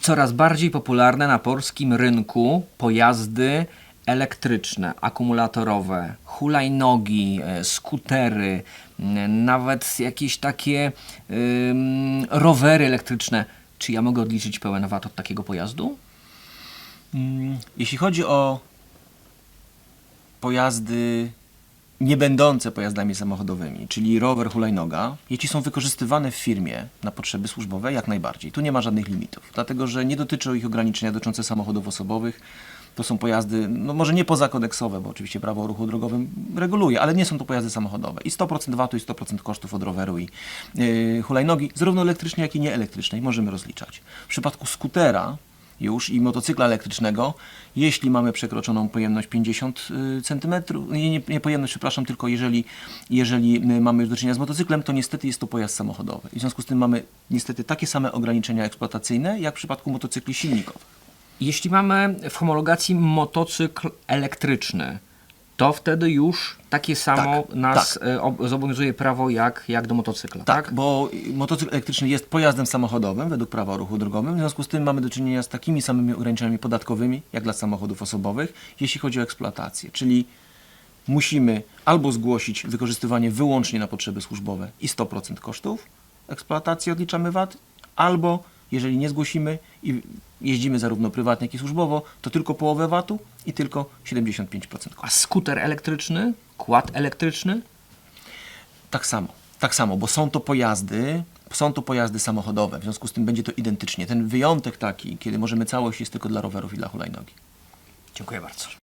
Coraz bardziej popularne na polskim rynku pojazdy elektryczne, akumulatorowe, hulajnogi, e, skutery, nawet jakieś takie rowery elektryczne. Czy ja mogę odliczyć pełen VAT od takiego pojazdu? Jeśli chodzi o pojazdy nie będące pojazdami samochodowymi, czyli rower, hulajnoga, jeśli są wykorzystywane w firmie na potrzeby służbowe, jak najbardziej. Tu nie ma żadnych limitów, dlatego że nie dotyczą ich ograniczenia dotyczące samochodów osobowych. To są pojazdy, no może nie pozakodeksowe, bo oczywiście prawo o ruchu drogowym reguluje, ale nie są to pojazdy samochodowe. I 100% VAT-u i 100% kosztów od roweru i yy, hulajnogi, zarówno elektrycznej, jak i nieelektrycznej, możemy rozliczać. W przypadku skutera, już i motocykla elektrycznego, jeśli mamy przekroczoną pojemność 50 cm, nie, nie, nie pojemność, przepraszam, tylko jeżeli, jeżeli y, mamy do czynienia z motocyklem, to niestety jest to pojazd samochodowy. I w związku z tym mamy niestety takie same ograniczenia eksploatacyjne, jak w przypadku motocykli silnikowych. Jeśli mamy w homologacji motocykl elektryczny, to wtedy już takie samo Tak, nas e, ob- zobowiązuje prawo jak, jak do motocykla, Tak, tak? bo motocykl elektryczny jest pojazdem samochodowym według prawa o ruchu drogowym, w związku z tym mamy do czynienia z takimi samymi ograniczeniami podatkowymi, jak dla samochodów osobowych, jeśli chodzi o eksploatację. Czyli musimy albo zgłosić wykorzystywanie wyłącznie na potrzeby służbowe i 100% kosztów eksploatacji odliczamy VAT, albo jeżeli nie zgłosimy i jeździmy zarówno prywatnie, jak i służbowo, to tylko połowę VAT-u i tylko 75% kosztów. A skuter elektryczny, kład elektryczny, Tak samo, tak samo, bo są to pojazdy, są to pojazdy samochodowe, w związku z tym będzie to identycznie. Ten wyjątek taki, kiedy możemy całość jest tylko dla rowerów i dla hulajnogi. Dziękuję bardzo.